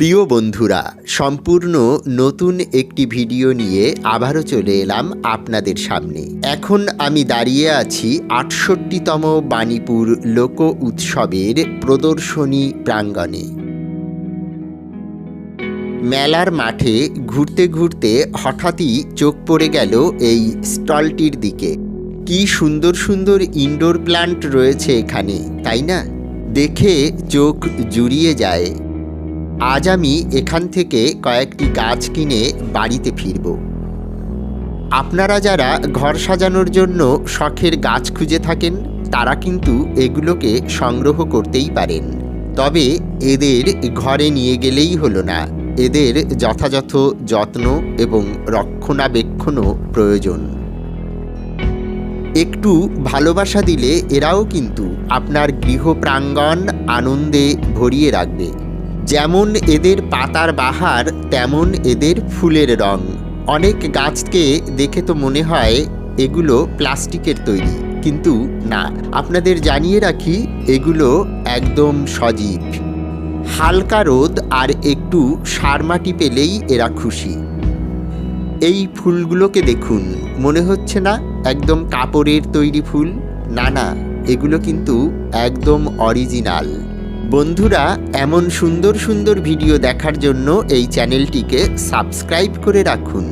প্রিয় বন্ধুরা, সম্পূর্ণ নতুন একটি ভিডিও নিয়ে আবারও চলে এলাম আপনাদের সামনে। এখন আমি দাঁড়িয়ে আছি আটষট্টিতম বাণীপুর লোক উৎসবের প্রদর্শনী প্রাঙ্গণে। মেলার মাঠে ঘুরতে ঘুরতে হঠাৎই চোখ পড়ে গেল এই স্টলটির দিকে। কি সুন্দর সুন্দর ইনডোর প্ল্যান্ট রয়েছে এখানে, তাই না? দেখে চোখ জুড়িয়ে যায়। আজ আমি এখান থেকে কয়েকটি গাছ কিনে বাড়িতে ফিরব। আপনারা যারা ঘর সাজানোর জন্য শখের গাছ খুঁজে থাকেন, তারা কিন্তু এগুলোকে সংগ্রহ করতেই পারেন। তবে এদের ঘরে নিয়ে গেলেই হলো না। এদের যথাযথ যত্ন এবং রক্ষণাবেক্ষণও প্রয়োজন। একটু ভালোবাসা দিলে এরাও কিন্তু আপনার গৃহ প্রাঙ্গণ আনন্দে ভরিয়ে রাখবে। যেমন এদের পাতার বাহার, তেমন এদের ফুলের রং। অনেক গাছকে দেখে তো মনে হয় এগুলো প্লাস্টিকের তৈরি, কিন্তু না। আপনাদের জানিয়ে রাখি, এগুলো একদম সজীব। হালকা রোদ আর একটু সার মাটি পেলেই এরা খুশি। এই ফুলগুলোকে দেখুন, মনে হচ্ছে না একদম কাপড়ের তৈরি ফুল? না না, এগুলো কিন্তু একদম অরিজিনাল। বন্ধুরা এমন সুন্দর সুন্দর ভিডিও দেখার জন্য এই চ্যানেলটিকে সাবস্ক্রাইব করে রাখুন।